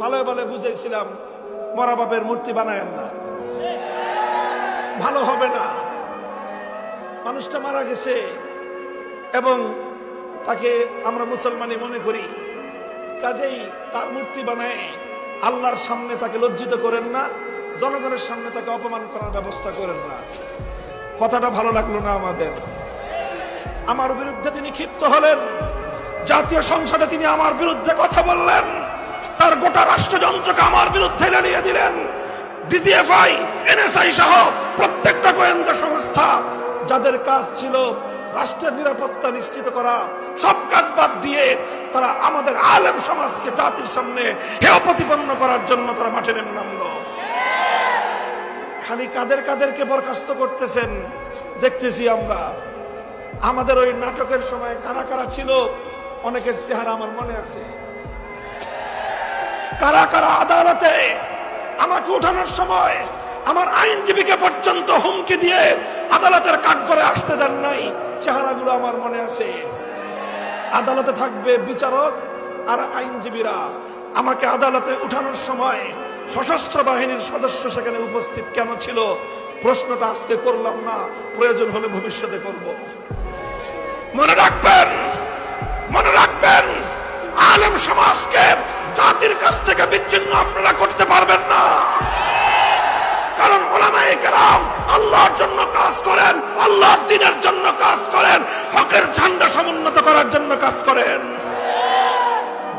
ভালো ভালো বুঝাইছিলাম, মরা বাপের মূর্তি বানায়েন না। ভালো হবে না। মানুষটা মারা গেছে এবং তাকে আমরা মুসলমানই মনে করি। কাজেই তার মূর্তি বানায় আল্লাহর সামনে তাকে লজ্জিত করেন না, জনগণের সামনে তাকে অপমান করার ব্যবস্থা করেন না। কথাটা ভালো লাগল না আমাদের। আমার বিরুদ্ধে তিনি ক্ষিপ্ত হলেন, জাতীয় সংসদে তিনি আমার বিরুদ্ধে কথা বললেন। তার গোটা রাষ্ট্রযন্ত্রকে আমার বিরুদ্ধে লেলিয়ে দিলেন। ডিজিএফআই এনএসআই সহ প্রত্যেকটা গোয়েন্দা সংস্থা, যাদের কাজ ছিল রাষ্ট্রের নিরাপত্তা নিশ্চিত করা, সব কাজ বাদ দিয়ে তারা আমাদের আলেম সমাজকে জাতির সামনে হেয় প্রতিপন্ন করার জন্য তারা মাঠে নেমে নামলো। খালি কাদের কাদেরকে বরখাস্ত করতেছেন, দেখতেছি আমরা। আমাদের ওই নাটকের সময় কারা কারা ছিল, অনেকের চেহারা আমার মনে আছে। কারা কারা আদালতে আমাকে উঠানোর সময় আমার আইনজীবীকে পর্যন্ত হুমকি দিয়ে আদালতের কাঠ করে আসতে দেন নাই, চেহারাগুলো আমার মনে আছে। আদালতে থাকবে বিচারক আর আইনজীবীরা। আমাকে আদালতে উঠানোর সময় সশস্ত্র বাহিনীর সদস্য সেখানে উপস্থিত কেন ছিল? প্রশ্নটা আজকে করলাম না, প্রয়োজন হলে ভবিষ্যতে করব। মনে রাখবেন জাতির কাছ থেকে বিচ্ছিন্ন আপনারা করতে পারবেন না। কারণ ওলামাই কেরাম আল্লাহর জন্য কাজ করেন, আল্লাহর দিনের জন্য কাজ করেন, হকের ঝান্ডা সমুন্নত করার জন্য কাজ করেন।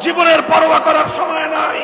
জীবনের পরোয়া করার সময় নাই।